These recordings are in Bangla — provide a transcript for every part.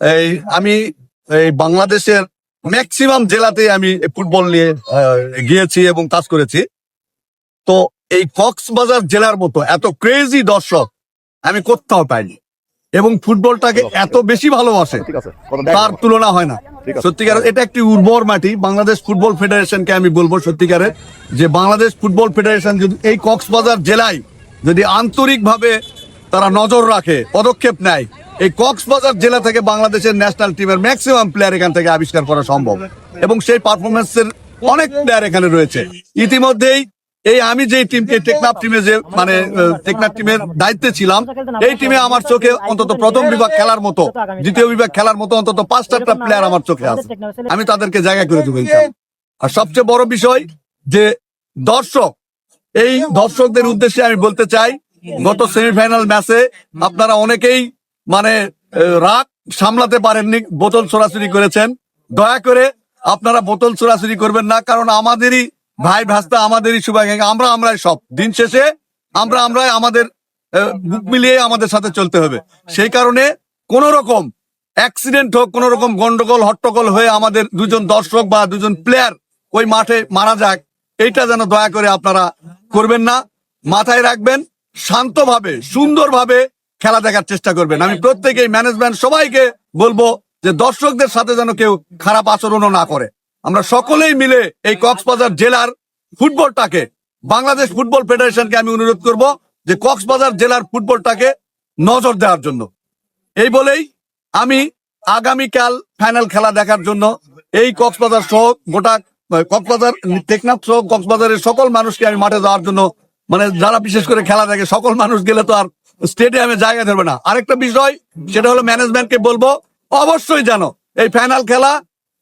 এই আমি এই বাংলাদেশের ম্যাক্সিমাম জেলাতে আমি ফুটবল নিয়ে গিয়েছি এবং কাজ করেছি। তো এই কক্সবাজার জেলার মতো এত ক্রেজি দর্শক আমি কোথাও পাইনি। এবং ফুটবলটাকে এত বেশি ভালোবাসে তার তুলনা হয় না। সত্যিকার এটা একটি উর্বর মাটি বাংলাদেশ ফুটবল ফেডারেশনকে আমি বলব সত্যিকারের যে বাংলাদেশ ফুটবল ফেডারেশন যদি এই কক্সবাজার জেলায় যদি আন্তরিকভাবে তারা নজর রাখে পদক্ষেপ নেয় এই কক্সবাজার জেলা থেকে বাংলাদেশের ন্যাশনাল টিমের ম্যাক্সিমাম প্লেয়ার এখান থেকে আবিষ্কার করা সম্ভব। এবং সেই পারফরমেন্সের অনেক প্লেয়ার এখানে রয়েছে। ইতিমধ্যেই এই আমি যে টিমকে টেকনাফ টিমে যে মানে টেকনাফ টিমের দায়িত্বে ছিলাম, এই টিমে আমার চোখে অন্তত প্রথম বিভাগ খেলার মতো, দ্বিতীয় বিভাগ খেলার মতো অন্তত পাঁচটা প্লেয়ার আমার চোখে আছে। আমি তাদেরকে জায়গা করে দেবো। আর সবচেয়ে বড় বিষয় যে দর্শক, এই দর্শকদের উদ্দেশ্যে আমি বলতে চাই, গত সেমিফাইনাল ম্যাচে আপনারা অনেকেই মানে রাগ সামলাতে পারেননি, বোতল ছোড়াছুরি করেছেন। দয়া করে আপনারা বোতল ছোড়াছুরি করবেন না, কারণ আমাদেরই ভাই ভাস্তা, আমাদেরই শুভাকাঙ্ক্ষী। আমরা আমরাই সব। দিন শেষে আমরা আমরাই আমাদের বুক মিলিয়ে আমাদের সাথে চলতে হবে। সেই কারণে কোন রকম অ্যাক্সিডেন্ট হোক কোন রকম গন্ডগোল, হট্টগোল হয়ে আমাদের দুজন দর্শক বা দুজন প্লেয়ার ওই মাঠে মারা যাক, এইটা যেন দয়া করে আপনারা করবেন না। মাথায় রাখবেন, শান্তভাবে, সুন্দরভাবে খেলা দেখার চেষ্টা করবেন। আমি প্রত্যেকেই ম্যানেজমেন্ট সবাইকে বলব যে দর্শকদের সাথে যেন কেউ খারাপ আচরণও না করে। আমরা সকলেই মিলে এই কক্সবাজার জেলার ফুটবলটাকে বাংলাদেশ ফুটবল ফেডারেশনকে আমি অনুরোধ করব যে কক্সবাজার জেলার ফুটবলটাকে নজর দেওয়ার জন্য। এই বলেই আমি আগামীকাল ফাইনাল খেলা দেখার জন্য এই কক্সবাজার সহ গোটা কক্সবাজার টেকনাফ সহ কক্সবাজারের সকল মানুষকে আমি মাঠে যাওয়ার জন্য মানে যারা বিশেষ করে খেলা দেখে সকল মানুষ গেলে তো আর স্টেডিয়ামে জায়গা ধরবে না। আরেকটা বিষয়, সেটা হলো ম্যানেজমেন্টকে বলব, অবশ্যই জানো, এই ফাইনাল খেলা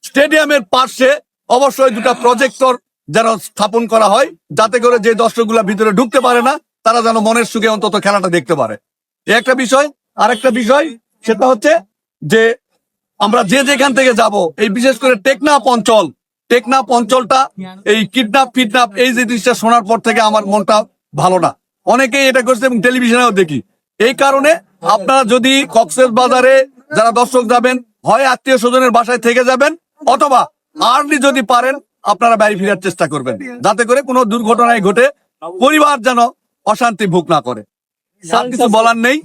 স্টেডিয়ামের পাশে অবশ্যই দুটো প্রজেক্টর যেন স্থাপন করা হয়, যাতে করে যে দর্শকগুলা ভিতরে ঢুকতে পারে না, তারা যেন মনের সুখে অন্তত খেলাটা দেখতে পারে। একটা বিষয়। আরেকটা বিষয়, সেটা হচ্ছে যে আমরা যে যেখান থেকে যাব, এই বিশেষ করে টেকনাপ অঞ্চল টেকনাপ অঞ্চলটা এই কিডন্যাপ ফিডন্যাপ এই যে জিনিসটা শোনার পর থেকে আমার মনটা ভালো না। অনেকেই এটা করছে এবং টেলিভিশনেও দেখি। এই কারণে আপনারা যদি কক্সেস বাজারে যারা দর্শক যাবেন, হয় আত্মীয় স্বজনের বাসায় থেকে যাবেন, অথবা আর্লি যদি পারেন, আপনারা বাড়ি ফেরার চেষ্টা করবেন। যাতে করে কোনো দুর্ঘটনায় ঘটে পরিবার যেন অশান্তি ভোগ না করে। আর কিছু বলার নেই।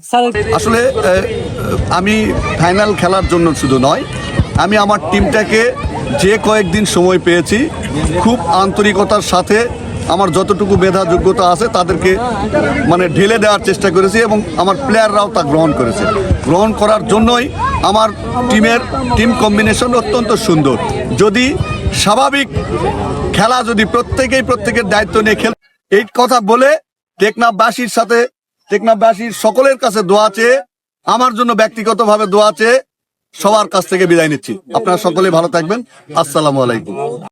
আসলে আমি ফাইনাল খেলার জন্য শুধু নয়, আমি আমার টিমটাকে যে কয়েকদিন সময় পেয়েছি, খুব আন্তরিকতার সাথে আমার যতটুকু মেধা যোগ্যতা আছে তাদেরকে মানে ঢেলে দেওয়ার চেষ্টা করেছি এবং আমার প্লেয়াররাও তা গ্রহণ করেছে। গ্রহণ করার জন্যই আমার টিমের টিম কম্বিনেশন অত্যন্ত সুন্দর। যদি স্বাভাবিক খেলা যদি প্রত্যেকেই প্রত্যেকের দায়িত্ব নিয়ে খেল, এই কথা বলে টেকনাফবাসীর সাথে, টেকনাফবাসীর সকলের কাছে দোয়া চেয়ে, আমার জন্য ব্যক্তিগতভাবে দোয়া চেয়ে সবার কাছ থেকে বিদায় নিচ্ছি। আপনারা সকলে ভালো থাকবেন। আসসালামু আলাইকুম।